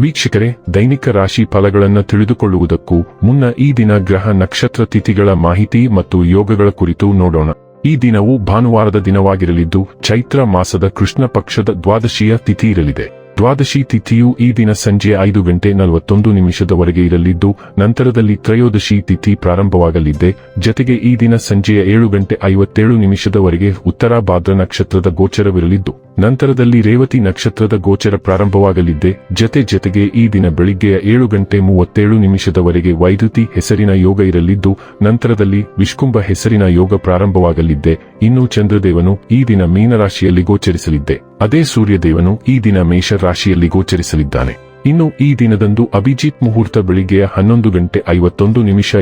ವೀಕ್ಷಕರೇ, ದೈನಿಕ ರಾಶಿ ಫಲಗಳನ್ನು ತಿಳಿದುಕೊಳ್ಳುವುದಕ್ಕೂ ಮುನ್ನ ಈ ದಿನ ಗ್ರಹ ನಕ್ಷತ್ರ ತಿಥಿಗಳ ಮಾಹಿತಿ ಮತ್ತು ಯೋಗಗಳ ಕುರಿತು ನೋಡೋಣ. ಈ ದಿನವು ಭಾನುವಾರದ ದಿನವಾಗಿರಲಿದ್ದು, ಚೈತ್ರ ಮಾಸದ ಕೃಷ್ಣ ಪಕ್ಷದ ದ್ವಾದಶಿಯ ತಿಥಿ ಇರಲಿದೆ. ದ್ವಾದಶಿ ತಿಥಿಯು ಈ ದಿನ ಸಂಜೆ ಐದು ಗಂಟೆ ನಲವತ್ತೊಂದು ನಿಮಿಷದವರೆಗೆ ಇರಲಿದ್ದು, ನಂತರದಲ್ಲಿ ತ್ರಯೋದಶಿ ತಿಥಿ ಪ್ರಾರಂಭವಾಗಲಿದೆ ಜತೆಗೆ ಈ ದಿನ ಸಂಜೆಯ ಏಳು ಗಂಟೆ ಐವತ್ತೇಳು ನಿಮಿಷದವರೆಗೆ ಉತ್ತರ ಭಾದ್ರ ನಕ್ಷತ್ರದ ಗೋಚರವಿರಲಿದ್ದು ನಂತರದಲ್ಲಿ ರೇವತಿ ನಕ್ಷತ್ರದ ಗೋಚರ ಪ್ರಾರಂಭವಾಗಲಿದ್ದೆ. ಜತೆ ಜತೆಗೆ ಈ ದಿನ ಬೆಳಿಗ್ಗೆಯ ಏಳು ಗಂಟೆ ಮೂವತ್ತೇಳು ನಿಮಿಷದವರೆಗೆ ವೈದ್ಯುತಿ ಹೆಸರಿನ ಯೋಗ ಇರಲಿದ್ದು, ನಂತರದಲ್ಲಿ ವಿಷ್ಕುಂಭ ಹೆಸರಿನ ಯೋಗ ಪ್ರಾರಂಭವಾಗಲಿದ್ದೆ. ಇನ್ನು ಚಂದ್ರದೇವನು ಈ ದಿನ ಮೀನರಾಶಿಯಲ್ಲಿ ಗೋಚರಿಸಲಿದ್ದೆ. ಅದೇ ಸೂರ್ಯದೇವನು ಈ ದಿನ ಮೇಷ ರಾಶಿಯಲ್ಲಿ ಗೋಚರಿಸಲಿದ್ದಾನೆ. ಇನ್ನು ಈ ದಿನದಂದು ಅಭಿಜಿತ್ ಮುಹೂರ್ತ ಬೆಳಿಗ್ಗೆಯ ಹನ್ನೊಂದು ಗಂಟೆ ಐವತ್ತೊಂದು ನಿಮಿಷ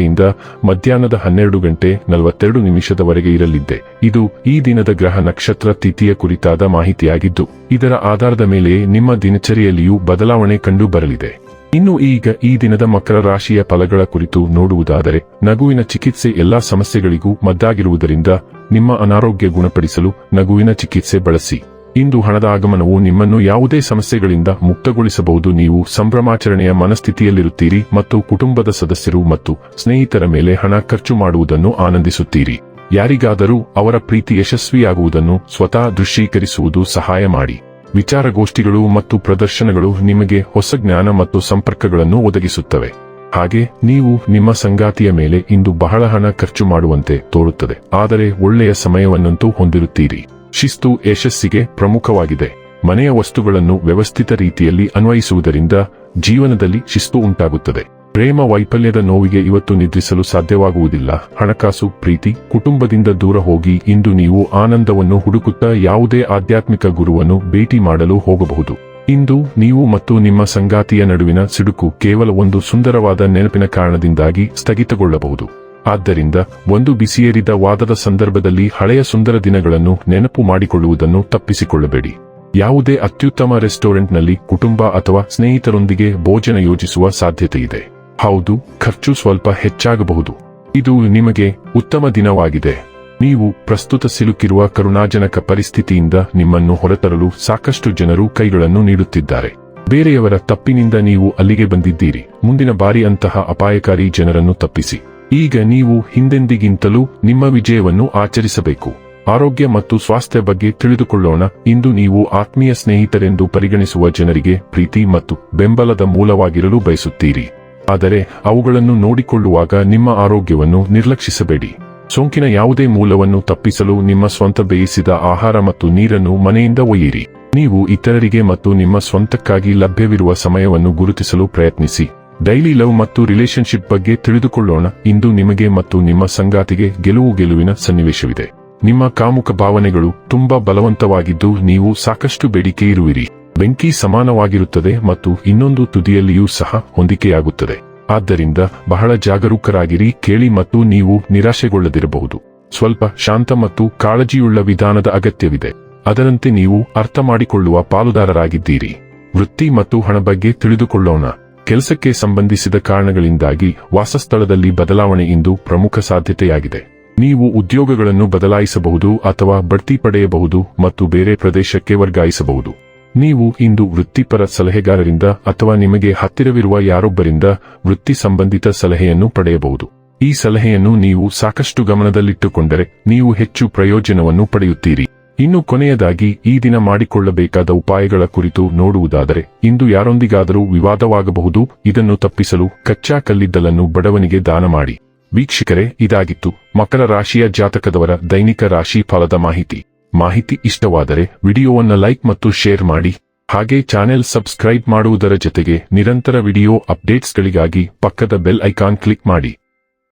ಮಧ್ಯಾಹ್ನದ ಹನ್ನೆರಡು ಗಂಟೆ ನಲವತ್ತೆರಡು ನಿಮಿಷದವರೆಗೆ ಇರಲಿದ್ದೆ. ಇದು ಈ ದಿನದ ಗ್ರಹ ನಕ್ಷತ್ರ ತಿಥಿಯ ಕುರಿತಾದ ಮಾಹಿತಿಯಾಗಿದ್ದು, ಇದರ ಆಧಾರದ ಮೇಲೆ ನಿಮ್ಮ ದಿನಚರಿಯಲ್ಲಿಯೂ ಬದಲಾವಣೆ ಕಂಡು ಬರಲಿದೆ ಇನ್ನು ಈಗ ಈ ದಿನದ ಮಕರ ರಾಶಿಯ ಫಲಗಳ ಕುರಿತು ನೋಡುವುದಾದರೆ, ನಗುವಿನ ಚಿಕಿತ್ಸೆ ಎಲ್ಲಾ ಸಮಸ್ಯೆಗಳಿಗೂ ಮದ್ದಾಗಿರುವುದರಿಂದ ನಿಮ್ಮ ಅನಾರೋಗ್ಯ ಗುಣಪಡಿಸಲು ನಗುವಿನ ಚಿಕಿತ್ಸೆ ಬಳಸಿ. ಇಂದು ಹಣದ ಆಗಮನವು ನಿಮ್ಮನ್ನು ಯಾವುದೇ ಸಮಸ್ಯೆಗಳಿಂದ ಮುಕ್ತಗೊಳಿಸಬಹುದು. ನೀವು ಸಂಭ್ರಮಾಚರಣೆಯ ಮನಸ್ಥಿತಿಯಲ್ಲಿರುತ್ತೀರಿ ಮತ್ತು ಕುಟುಂಬದ ಸದಸ್ಯರು ಮತ್ತು ಸ್ನೇಹಿತರ ಮೇಲೆ ಹಣ ಖರ್ಚು ಮಾಡುವುದನ್ನು ಆನಂದಿಸುತ್ತೀರಿ. ಯಾರಿಗಾದರೂ ಅವರ ಪ್ರೀತಿ ಯಶಸ್ವಿಯಾಗುವುದನ್ನು ಸ್ವತಃ ದೃಶ್ಯೀಕರಿಸುವುದು ಸಹಾಯ ಮಾಡಿ. ವಿಚಾರಗೋಷ್ಠಿಗಳು ಮತ್ತು ಪ್ರದರ್ಶನಗಳು ನಿಮಗೆ ಹೊಸ ಜ್ಞಾನ ಮತ್ತು ಸಂಪರ್ಕಗಳನ್ನು ಒದಗಿಸುತ್ತವೆ. ಹಾಗೆ ನೀವು ನಿಮ್ಮ ಸಂಗಾತಿಯ ಮೇಲೆ ಇಂದು ಬಹಳ ಹಣ ಖರ್ಚು ಮಾಡುವಂತೆ ತೋರುತ್ತದೆ. ಆದರೆ ಒಳ್ಳೆಯ ಸಮಯವನ್ನಂತೂ ಹೊಂದಿರುತ್ತೀರಿ. ಶಿಸ್ತು ಯಶಸ್ಸಿಗೆ ಪ್ರಮುಖವಾಗಿದೆ. ಮನೆಯ ವಸ್ತುಗಳನ್ನು ವ್ಯವಸ್ಥಿತ ರೀತಿಯಲ್ಲಿ ಅನ್ವಯಿಸುವುದರಿಂದ ಜೀವನದಲ್ಲಿ ಶಿಸ್ತು ಉಂಟಾಗುತ್ತದೆ. ಪ್ರೇಮ ವೈಫಲ್ಯದ ನೋವಿಗೆ ಇವತ್ತು ನಿದ್ರಿಸಲು ಸಾಧ್ಯವಾಗುವುದಿಲ್ಲ. ಹಣಕಾಸು, ಪ್ರೀತಿ, ಕುಟುಂಬದಿಂದ ದೂರ ಹೋಗಿ ಇಂದು ನೀವು ಆನಂದವನ್ನು ಹುಡುಕುತ್ತಾ ಯಾವುದೇ ಆಧ್ಯಾತ್ಮಿಕ ಗುರುವನ್ನು ಭೇಟಿ ಮಾಡಲು ಹೋಗಬಹುದು. ಇಂದು ನೀವು ಮತ್ತು ನಿಮ್ಮ ಸಂಗಾತಿಯ ನಡುವಿನ ಸಿಡುಕು ಕೇವಲ ಒಂದು ಸುಂದರವಾದ ನೆನಪಿನ ಕಾರಣದಿಂದಾಗಿ ಸ್ಥಗಿತಗೊಳ್ಳಬಹುದು. ಆದ್ದರಿಂದ ಒಂದು ಬಿಸಿಯೇರಿದ ವಾದದ ಸಂದರ್ಭದಲ್ಲಿ ಹಳೆಯ ಸುಂದರ ದಿನಗಳನ್ನು ನೆನಪು ಮಾಡಿಕೊಳ್ಳುವುದನ್ನು ತಪ್ಪಿಸಿಕೊಳ್ಳಬೇಡಿ. ಯಾವುದೇ ಅತ್ಯುತ್ತಮ ರೆಸ್ಟೋರೆಂಟ್ನಲ್ಲಿ ಕುಟುಂಬ ಅಥವಾ ಸ್ನೇಹಿತರೊಂದಿಗೆ ಭೋಜನ ಯೋಜಿಸುವ ಸಾಧ್ಯತೆಯಿದೆ. ಹೌದು, ಖರ್ಚು ಸ್ವಲ್ಪ ಹೆಚ್ಚಾಗಬಹುದು. ಇದು ನಿಮಗೆ ಉತ್ತಮ ದಿನವಾಗಿದೆ. ನೀವು ಪ್ರಸ್ತುತ ಸಿಲುಕಿರುವ ಕರುಣಾಜನಕ ಪರಿಸ್ಥಿತಿಯಿಂದ ನಿಮ್ಮನ್ನು ಹೊರತರಲು ಸಾಕಷ್ಟು ಜನರು ಕೈಗಳನ್ನು ನೀಡುತ್ತಿದ್ದಾರೆ. ಬೇರೆಯವರ ತಪ್ಪಿನಿಂದ ನೀವು ಅಲ್ಲಿಗೆ ಬಂದಿದ್ದೀರಿ. ಮುಂದಿನ ಬಾರಿ ಅಂತಹ ಅಪಾಯಕಾರಿ ಜನರನ್ನು ತಪ್ಪಿಸಿ. ಈಗ ನೀವು ಹಿಂದೆಂದಿಗಿಂತಲೂ ನಿಮ್ಮ ವಿಜಯವನ್ನು ಆಚರಿಸಬೇಕು. ಆರೋಗ್ಯ ಮತ್ತು ಸ್ವಾಸ್ಥ್ಯ ಬಗ್ಗೆ ತಿಳಿದುಕೊಳ್ಳೋಣ. ಇಂದು ನೀವು ಆತ್ಮೀಯ ಸ್ನೇಹಿತರೆಂದು ಪರಿಗಣಿಸುವ ಜನರಿಗೆ ಪ್ರೀತಿ ಮತ್ತು ಬೆಂಬಲದ ಮೂಲವಾಗಿರಲು ಬಯಸುತ್ತೀರಿ. ಆದರೆ ಅವುಗಳನ್ನು ನೋಡಿಕೊಳ್ಳುವಾಗ ನಿಮ್ಮ ಆರೋಗ್ಯವನ್ನು ನಿರ್ಲಕ್ಷಿಸಬೇಡಿ. ಸೋಂಕಿನ ಯಾವುದೇ ಮೂಲವನ್ನು ತಪ್ಪಿಸಲು ನಿಮ್ಮ ಸ್ವಂತ ಬೇಯಿಸಿದ ಆಹಾರ ಮತ್ತು ನೀರನ್ನು ಮನೆಯಿಂದ ಒಯ್ಯಿರಿ. ನೀವು ಇತರರಿಗೆ ಮತ್ತು ನಿಮ್ಮ ಸ್ವಂತಕ್ಕಾಗಿ ಲಭ್ಯವಿರುವ ಸಮಯವನ್ನು ಗುರುತಿಸಲು ಪ್ರಯತ್ನಿಸಿ. ಡೈಲಿ ಲವ್ ಮತ್ತು ರಿಲೇಶನ್ಶಿಪ್ ಬಗ್ಗೆ ತಿಳಿದುಕೊಳ್ಳೋಣ. ಇಂದು ನಿಮಗೆ ಮತ್ತು ನಿಮ್ಮ ಸಂಗಾತಿಗೆ ಗೆಲುವು ಗೆಲುವಿನ ಸನ್ನಿವೇಶವಿದೆ. ನಿಮ್ಮ ಕಾಮುಕ ಭಾವನೆಗಳು ತುಂಬಾ ಬಲವಂತವಾಗಿದ್ದು ನೀವು ಸಾಕಷ್ಟು ಬೇಡಿಕೆ ಇರುವಿರಿ. ಬೆಂಕಿ ಸಮಾನವಾಗಿರುತ್ತದೆ ಮತ್ತು ಇನ್ನೊಂದು ತುದಿಯಲ್ಲಿಯೂ ಸಹ ಹೊಂದಿಕೆಯಾಗುತ್ತದೆ. ಆದ್ದರಿಂದ ಬಹಳ ಜಾಗರೂಕರಾಗಿರಿ, ಕೇಳಿ ಮತ್ತು ನೀವು ನಿರಾಶೆಗೊಳ್ಳದಿರಬಹುದು. ಸ್ವಲ್ಪ ಶಾಂತ ಮತ್ತು ಕಾಳಜಿಯುಳ್ಳ ವಿಧಾನದ ಅಗತ್ಯವಿದೆ. ಅದರಂತೆ ನೀವು ಅರ್ಥ ಮಾಡಿಕೊಳ್ಳುವ ಪಾಲುದಾರರಾಗಿದ್ದೀರಿ. ವೃತ್ತಿ ಮತ್ತು ಹಣ ಬಗ್ಗೆ ತಿಳಿದುಕೊಳ್ಳೋಣ. ಕೆಲಸಕ್ಕೆ ಸಂಬಂಧಿಸಿದ ಕಾರಣಗಳಿಂದಾಗಿ ವಾಸಸ್ಥಳದಲ್ಲಿ ಬದಲಾವಣೆ ಇಂದು ಪ್ರಮುಖ ಸಾಧ್ಯತೆಯಾಗಿದೆ. ನೀವು ಉದ್ಯೋಗಗಳನ್ನು ಬದಲಾಯಿಸಬಹುದು ಅಥವಾ ಬಡ್ತಿ ಪಡೆಯಬಹುದು ಮತ್ತು ಬೇರೆ ಪ್ರದೇಶಕ್ಕೆ ವರ್ಗಾಯಿಸಬಹುದು. ನೀವು ಇಂದು ವೃತ್ತಿಪರ ಸಲಹೆಗಾರರಿಂದ ಅಥವಾ ನಿಮಗೆ ಹತ್ತಿರವಿರುವ ಯಾರೊಬ್ಬರಿಂದ ವೃತ್ತಿ ಸಂಬಂಧಿತ ಸಲಹೆಯನ್ನು ಪಡೆಯಬಹುದು. ಈ ಸಲಹೆಯನ್ನು ನೀವು ಸಾಕಷ್ಟು ಗಮನದಲ್ಲಿಟ್ಟುಕೊಂಡರೆ ನೀವು ಹೆಚ್ಚು ಪ್ರಯೋಜನವನ್ನು ಪಡೆಯುತ್ತೀರಿ. ಇನ್ನು ಕೊನೆಯದಾಗಿ ಈ ದಿನ ಮಾಡಿಕೊಳ್ಳಬೇಕಾದ ಉಪಾಯಗಳ ಕುರಿತು ನೋಡುವುದಾದರೆ, ಇಂದು ಯಾರೊಂದಿಗಾದರೂ ವಿವಾದವಾಗಬಹುದು, ಇದನ್ನು ತಪ್ಪಿಸಲು ಕಚ್ಚಾ ಕಲ್ಲಿದ್ದಲನ್ನು ಬಡವನಿಗೆ ದಾನ ಮಾಡಿ. ವೀಕ್ಷಕರೇ, ಇದಾಗಿತ್ತು ಮಕರ ರಾಶಿಯ ಜಾತಕದವರ ದೈನಿಕ ರಾಶಿ ಫಲದ ಮಾಹಿತಿ. ಮಾಹಿತಿ ಇಷ್ಟವಾದರೆ ವಿಡಿಯೋವನ್ನು ಲೈಕ್ ಮತ್ತು ಶೇರ್ ಮಾಡಿ. ಹಾಗೆ ಚಾನೆಲ್ ಸಬ್ಸ್ಕ್ರೈಬ್ ಮಾಡುವುದರ ಜೊತೆಗೆ ನಿರಂತರ ವಿಡಿಯೋ ಅಪ್ಡೇಟ್ಸ್ಗಳಿಗಾಗಿ ಪಕ್ಕದ ಬೆಲ್ ಐಕಾನ್ ಕ್ಲಿಕ್ ಮಾಡಿ.